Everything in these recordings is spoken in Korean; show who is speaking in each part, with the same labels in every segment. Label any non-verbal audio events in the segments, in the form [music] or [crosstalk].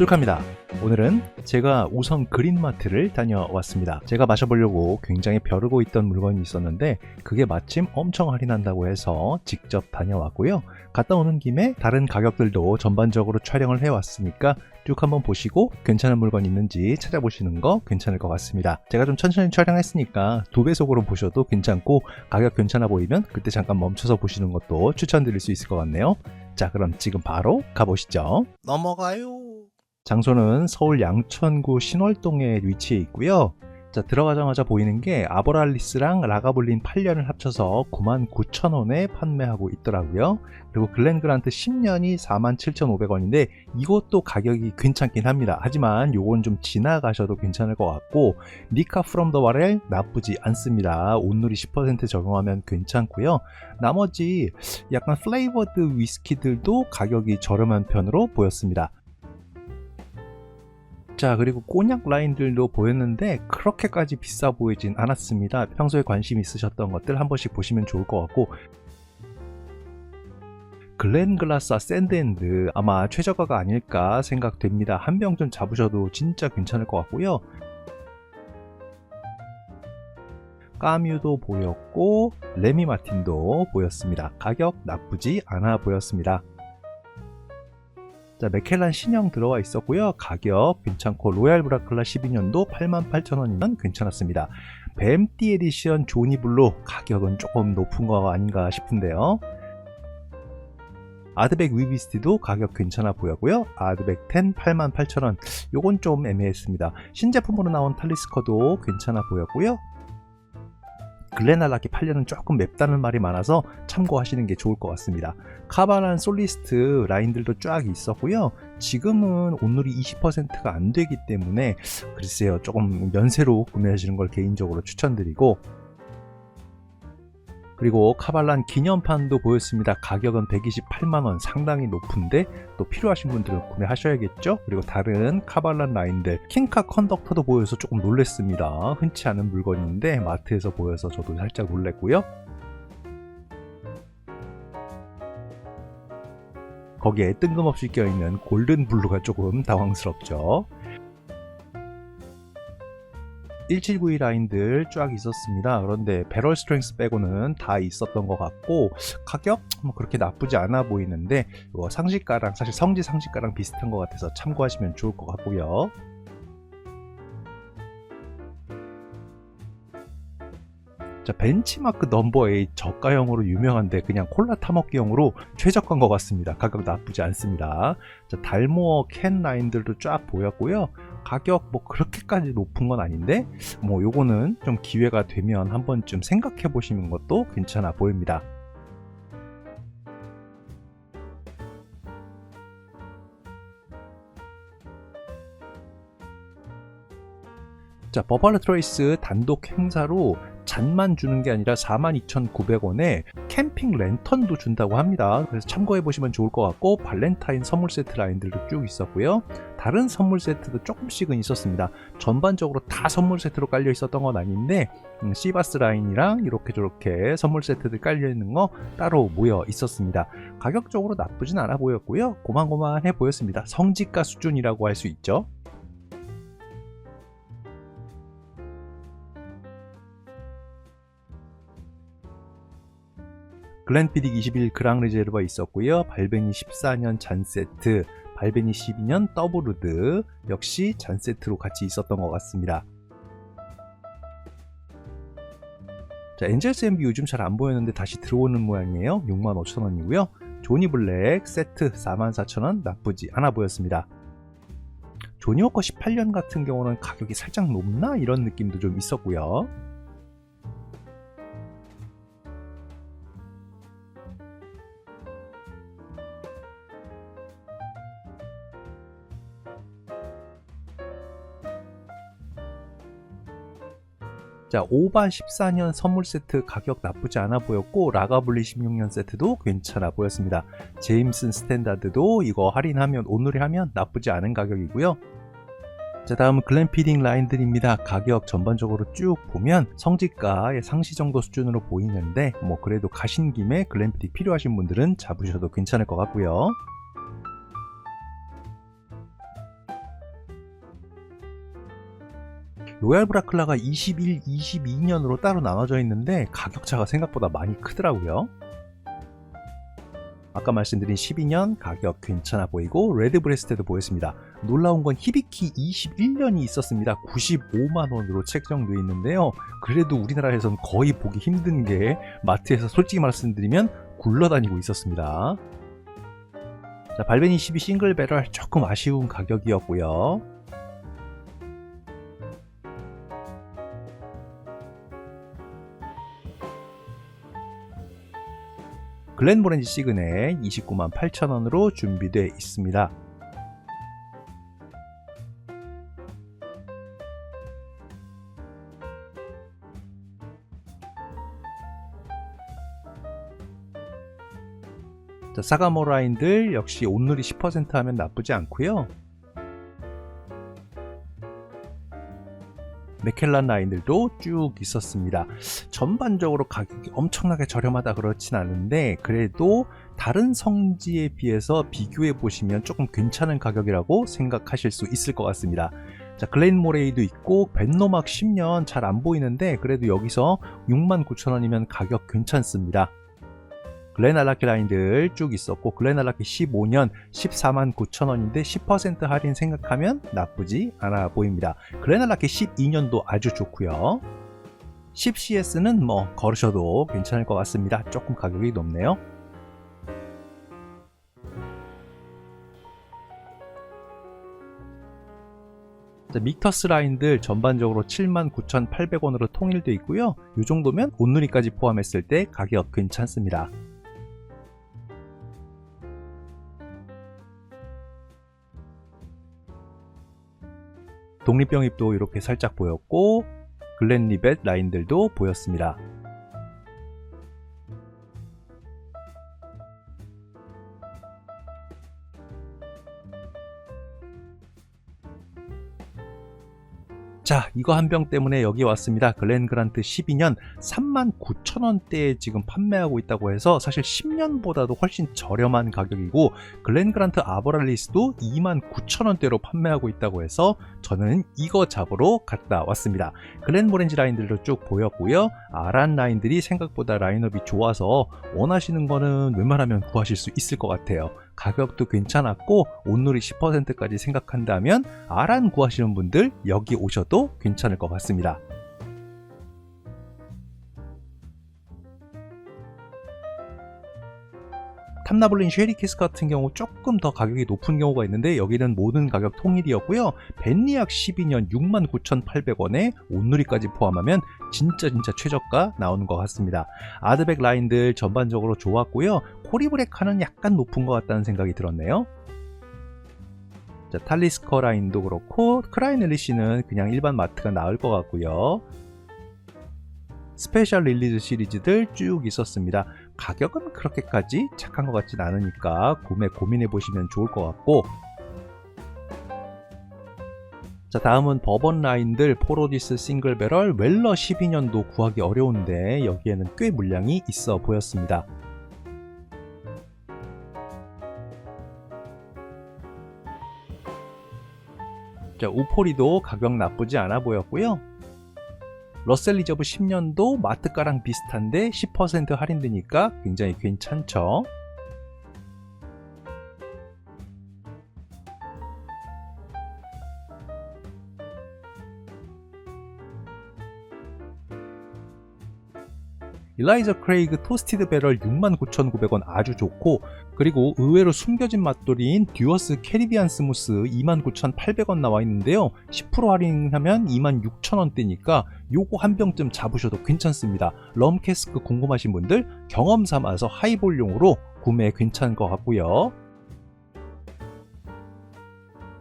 Speaker 1: 쏠카입니다. 오늘은 제가 우선 그린마트를 다녀왔습니다. 제가 마셔보려고 굉장히 벼르고 있던 물건이 있었는데 그게 마침 엄청 할인한다고 해서 직접 다녀왔고요. 갔다 오는 김에 다른 가격들도 전반적으로 촬영을 해왔으니까 쭉 한번 보시고 괜찮은 물건 있는지 찾아보시는 거 괜찮을 것 같습니다. 제가 좀 천천히 촬영했으니까 두 배속으로 보셔도 괜찮고 가격 괜찮아 보이면 그때 잠깐 멈춰서 보시는 것도 추천드릴 수 있을 것 같네요. 자 그럼 지금 바로 가보시죠.
Speaker 2: 넘어가요.
Speaker 1: 장소는 서울 양천구 신월동에 위치해 있고요. 자, 들어가자마자 보이는 게 아보랄리스랑 라가블린 8년을 합쳐서 99,000원에 판매하고 있더라고요. 그리고 글렌그란트 10년이 47,500원인데 이것도 가격이 괜찮긴 합니다. 하지만 요건 좀 지나가셔도 괜찮을 것 같고 니카 프롬 더 바렐 나쁘지 않습니다. 온누리 10% 적용하면 괜찮고요. 나머지 약간 플레이버드 위스키들도 가격이 저렴한 편으로 보였습니다. 자 그리고 꼬냑 라인들도 보였는데 그렇게까지 비싸 보이진 않았습니다. 평소에 관심 있으셨던 것들 한 번씩 보시면 좋을 것 같고. 글렌글라스 샌드엔드 아마 최저가가 아닐까 생각됩니다. 한 병 좀 잡으셔도 진짜 괜찮을 것 같고요. 까뮤도 보였고 레미 마틴도 보였습니다. 가격 나쁘지 않아 보였습니다 자, 맥켈란 신형 들어와 있었고요. 가격 괜찮고 로얄 브라클라 12년도 88,000원이면 괜찮았습니다. 뱀띠 에디션 조니 블루 가격은 조금 높은 거 아닌가 싶은데요. 아드백 위비스티도 가격 괜찮아 보였고요. 아드백 10 88,000원. 요건 좀 애매했습니다. 신제품으로 나온 탈리스커도 괜찮아 보였고요. 글렌알라키 8년은 조금 맵다는 말이 많아서 참고하시는 게 좋을 것 같습니다. 카바란 솔리스트 라인들도 쫙 있었고요. 지금은 온누리 20%가 안 되기 때문에 글쎄요 조금 면세로 구매하시는 걸 개인적으로 추천드리고 그리고 카발란 기념판도 보였습니다. 가격은 128만원 상당히 높은데 또 필요하신 분들은 구매하셔야겠죠? 그리고 다른 카발란 라인들 킹카 컨덕터도 보여서 조금 놀랬습니다. 흔치 않은 물건인데 마트에서 보여서 저도 살짝 놀랬고요. 거기에 뜬금없이 껴있는 골든 블루가 조금 당황스럽죠. 1792 라인들 쫙 있었습니다. 그런데 배럴 스트렝스 빼고는 다 있었던 것 같고 가격 뭐 그렇게 나쁘지 않아 보이는데 이거 상식가랑 사실 성지 상식가랑 비슷한 것 같아서 참고하시면 좋을 것 같고요. 자, 벤치마크 넘버 8 저가형으로 유명한데 그냥 콜라 타먹기용으로 최저가인 것 같습니다. 가격 나쁘지 않습니다. 자, 달모어 캔 라인들도 쫙 보였고요. 가격 뭐 그렇게까지 높은 건 아닌데 뭐 요거는 좀 기회가 되면 한 번쯤 생각해 보시는 것도 괜찮아 보입니다. 자, 버팔로 트레이스 단독 행사로 잔만 주는 게 아니라 42,900원에 캠핑 랜턴도 준다고 합니다. 그래서 참고해 보시면 좋을 것 같고 발렌타인 선물 세트 라인들도 쭉 있었고요. 다른 선물 세트도 조금씩은 있었습니다. 전반적으로 다 선물 세트로 깔려 있었던 건 아닌데 음, 시바스 라인이랑 이렇게 저렇게 선물 세트들 깔려 있는 거 따로 모여 있었습니다. 가격적으로 나쁘진 않아 보였고요. 고만고만해 보였습니다. 성지가 수준이라고 할 수 있죠. 글렌피딕 21 그랑 리제르바 있었고요. 발베니 14년 잔 세트, 발베니 12년 더블우드 역시 잔 세트로 같이 있었던 것 같습니다. 자, 엔젤스 MB 요즘 잘 안 보였는데 다시 들어오는 모양이에요. 65,000원이고요. 조니 블랙 세트 44,000원 나쁘지 않아 보였습니다. 조니 워커 18년 같은 경우는 가격이 살짝 높나 이런 느낌도 좀 있었고요. 자, 오바 14년 선물 세트 가격 나쁘지 않아 보였고 라가블리 16년 세트도 괜찮아 보였습니다. 제임슨 스탠다드도 이거 할인하면 오늘이 하면 나쁘지 않은 가격이고요. 자, 다음은 글램피딩 라인들입니다. 가격 전반적으로 쭉 보면 성지가의 상시 정도 수준으로 보이는데 뭐 그래도 가신 김에 글램피딩 필요하신 분들은 잡으셔도 괜찮을 것 같고요. 로얄 브라클라가 21, 22년으로 따로 나눠져 있는데 가격차가 생각보다 많이 크더라고요. 아까 말씀드린 12년 가격 괜찮아 보이고 레드 브레스트도 보였습니다. 놀라운 건 히비키 21년이 있었습니다. 95만 원으로 책정되어 있는데요. 그래도 우리나라에선 거의 보기 힘든 게 마트에서 솔직히 말씀드리면 굴러다니고 있었습니다. 자, 발베니 12 싱글 배럴 조금 아쉬운 가격이었고요. 글렌모렌지 시그넷 29만 8천원으로 준비되어 있습니다. 자, 사가모 라인들 역시 온누리 10% 하면 나쁘지 않고요. 메켈란 라인들도 쭉 있었습니다. 전반적으로 가격이 엄청나게 저렴하다 그렇진 않은데 그래도 다른 성지에 비해서 비교해 보시면 조금 괜찮은 가격이라고 생각하실 수 있을 것 같습니다. 자, 글렌 모레이도 있고 벤노막 10년 잘 안 보이는데 그래도 여기서 69,000원이면 가격 괜찮습니다. 글렌알라키 라인들 쭉 있었고 글렌알라키 15년 14만 9천 원인데 10% 할인 생각하면 나쁘지 않아 보입니다. 글렌알라키 12년도 아주 좋고요. 10CS는 뭐 걸으셔도 괜찮을 것 같습니다. 조금 가격이 높네요. 자, 믹터스 라인들 전반적으로 79,800원으로 통일되어 있고요. 이 정도면 온누리까지 포함했을 때 가격 괜찮습니다. 독립병입도 이렇게 살짝 보였고 글렌리벳 라인들도 보였습니다. 자, 이거 한 병 때문에 여기 왔습니다. 글렌 그란트 12년 39,000원대에 지금 판매하고 있다고 해서 사실 10년보다도 훨씬 저렴한 가격이고 글렌 그란트 아보랄리스도 29,000원대로 판매하고 있다고 해서 저는 이거 잡으러 갔다 왔습니다. 글렌 모렌지 라인들도 쭉 보였고요. 아란 라인들이 생각보다 라인업이 좋아서 원하시는 거는 웬만하면 구하실 수 있을 것 같아요. 가격도 괜찮았고 온누리 10%까지 생각한다면 아란 구하시는 분들 여기 오셔도 괜찮을 것 같습니다. 탐나블린 쉐리키스 같은 경우 조금 더 가격이 높은 경우가 있는데 여기는 모든 가격 통일이었고요. 벤리악 12년 69,800원에 온누리까지 포함하면 진짜 진짜 최저가 나오는 것 같습니다. 아드백 라인들 전반적으로 좋았고요. 코리브레카는 약간 높은 것 같다는 생각이 들었네요. 자, 탈리스커 라인도 그렇고 크라인 엘리시는 그냥 일반 마트가 나을 것 같고요. 스페셜 릴리즈 시리즈들 쭉 있었습니다. 가격은 그렇게까지 착한 것 같진 않으니까 구매 고민해 보시면 좋을 것 같고 자 다음은 버번 라인들 포로디스 싱글 배럴 웰러 12년도 구하기 어려운데 여기에는 꽤 물량이 있어 보였습니다. 자 우포리도 가격 나쁘지 않아 보였고요. 러셀 리저브 10년도 마트가랑 비슷한데 10% 할인되니까 굉장히 괜찮죠. 일라이저 크레이그 토스티드 배럴 69,900원 아주 좋고 그리고 의외로 숨겨진 맛돌이인 듀어스 캐리비안 스무스 29,800원 나와 있는데요. 10% 할인하면 26,000원대니까 요거 한 병쯤 잡으셔도 괜찮습니다. 럼 캐스크 궁금하신 분들 경험 삼아서 하이볼용으로 구매 괜찮은 것 같고요.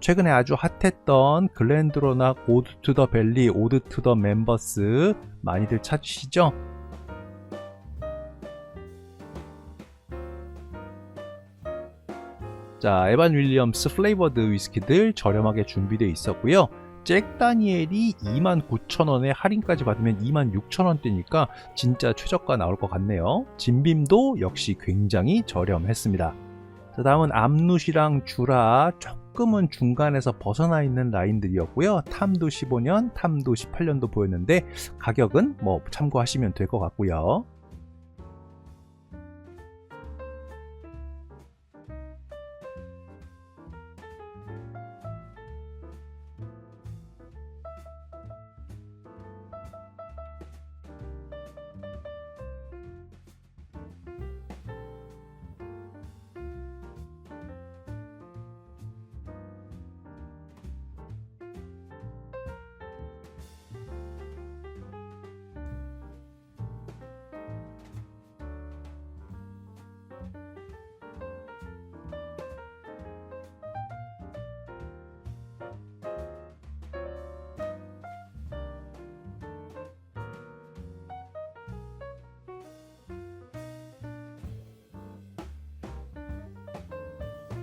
Speaker 1: 최근에 아주 핫했던 글렌드로낙 오드 투 더 벨리 오드 투 더 멤버스 많이들 찾으시죠? 자, 에반 윌리엄스 플레이버드 위스키들 저렴하게 준비되어 있었고요. 잭 다니엘이 29,000원에 할인까지 받으면 26,000원대니까 진짜 최저가 나올 것 같네요. 진빔도 역시 굉장히 저렴했습니다. 자, 다음은 암룻이랑 주라 조금은 중간에서 벗어나 있는 라인들이었고요. 탐도 15년, 탐도 18년도 보였는데 가격은 뭐 참고하시면 될 것 같고요.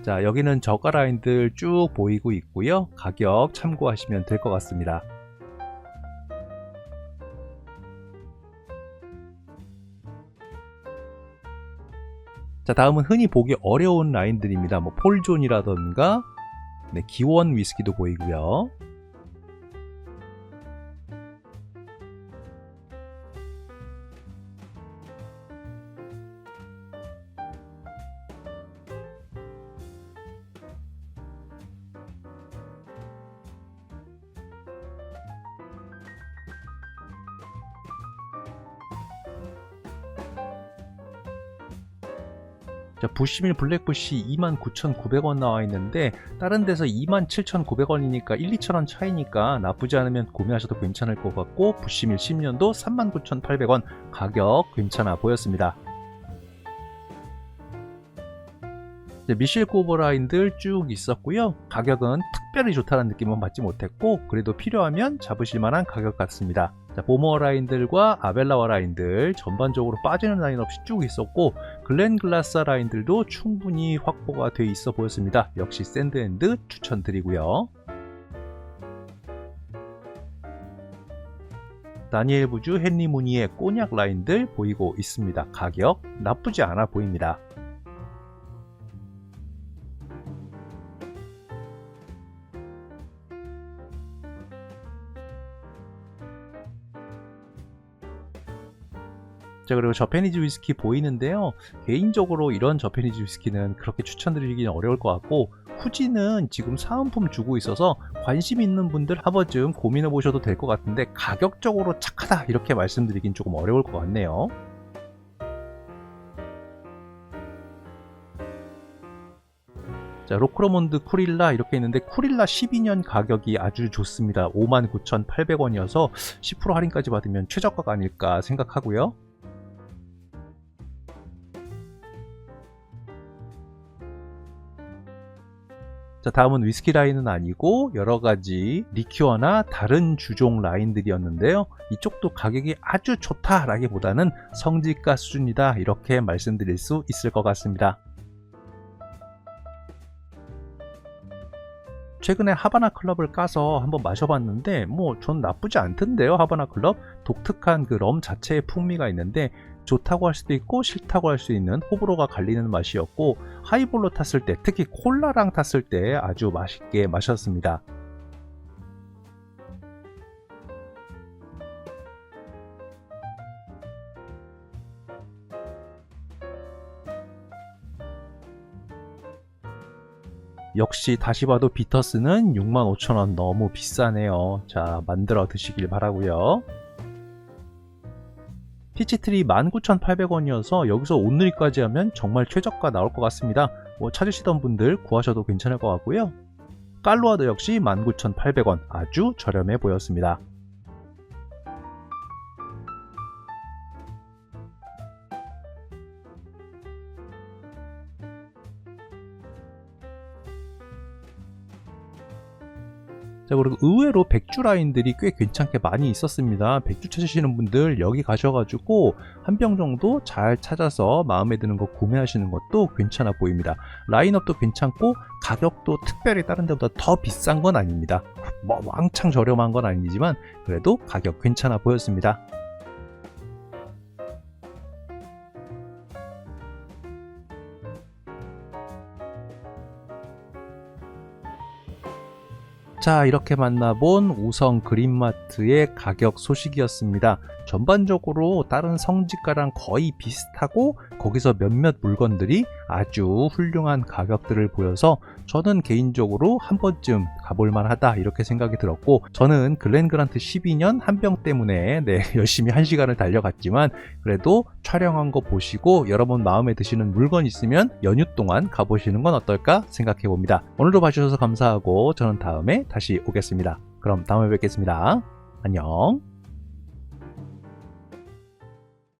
Speaker 1: 자, 여기는 저가 라인들 쭉 보이고 있고요. 가격 참고하시면 될 것 같습니다. 자, 다음은 흔히 보기 어려운 라인들입니다. 뭐 폴존이라던가 네, 기원 위스키도 보이고요. 부시밀 블랙부시 29,900원 나와 있는데 다른 데서 27,900원이니까 1, 2,000원 차이니까 나쁘지 않으면 구매하셔도 괜찮을 것 같고 부시밀 10년도 39,800원 가격 괜찮아 보였습니다. 미실 고버 라인들 쭉 있었고요. 가격은 특별히 좋다는 느낌은 받지 못했고 그래도 필요하면 잡으실 만한 가격 같습니다. 자, 보머 라인들과 아벨라와 라인들 전반적으로 빠지는 라인 없이 쭉 있었고 글렌 글라사 라인들도 충분히 확보가 돼 있어 보였습니다. 역시 샌드핸드 추천드리고요. 다니엘 부주 헨리 무니의 꼬냑 라인들 보이고 있습니다. 가격 나쁘지 않아 보입니다. 자 그리고 저페니즈 위스키 보이는데요 개인적으로 이런 저페니즈 위스키는 그렇게 추천드리기는 어려울 것 같고 후지는 지금 사은품 주고 있어서 관심 있는 분들 한 번쯤 고민해 보셔도 될 것 같은데 가격적으로 착하다 이렇게 말씀드리긴 조금 어려울 것 같네요 자, 로크로몬드 쿠릴라 이렇게 있는데 쿠릴라 12년 가격이 아주 좋습니다. 59,800원이어서 10% 할인까지 받으면 최저가가 아닐까 생각하고요. 자, 다음은 위스키 라인은 아니고 여러 가지 리큐어나 다른 주종 라인들이었는데요. 이쪽도 가격이 아주 좋다 라기보다는 성지가 수준이다 이렇게 말씀드릴 수 있을 것 같습니다. 최근에 하바나 클럽을 까서 한번 마셔봤는데 뭐 전 나쁘지 않던데요 하바나 클럽 독특한 그 럼 자체의 풍미가 있는데 좋다고 할 수도 있고 싫다고 할 수 있는 호불호가 갈리는 맛이었고 하이볼로 탔을 때 특히 콜라랑 탔을 때 아주 맛있게 마셨습니다 역시 다시 봐도 비터스는 65,000원 너무 비싸네요. 자, 만들어 드시길 바라고요. 피치트리 19,800원이어서 여기서 온누리까지 하면 정말 최저가 나올 것 같습니다. 뭐 찾으시던 분들 구하셔도 괜찮을 것 같고요. 깔로아도 역시 19,800원 아주 저렴해 보였습니다. 자, 그리고 의외로 백주 라인들이 꽤 괜찮게 많이 있었습니다. 백주 찾으시는 분들 여기 가셔가지고 한 병 정도 잘 찾아서 마음에 드는 거 구매하시는 것도 괜찮아 보입니다. 라인업도 괜찮고 가격도 특별히 다른 데보다 더 비싼 건 아닙니다. 뭐 왕창 저렴한 건 아니지만 그래도 가격 괜찮아 보였습니다. 자, 이렇게 만나본 우성 그린마트의 가격 소식이었습니다. 전반적으로 다른 성지가랑 거의 비슷하고 거기서 몇몇 물건들이 아주 훌륭한 가격들을 보여서 저는 개인적으로 한 번쯤 가볼 만 하다 이렇게 생각이 들었고 저는 글렌그란트 12년 한 병 때문에 네, [laughs] 열심히 한 시간을 달려갔지만 그래도 촬영한 거 보시고 여러분 마음에 드시는 물건 있으면 연휴 동안 가보시는 건 어떨까 생각해 봅니다. 오늘도 봐주셔서 감사하고 저는 다음에 다시 오겠습니다. 그럼 다음에 뵙겠습니다. 안녕.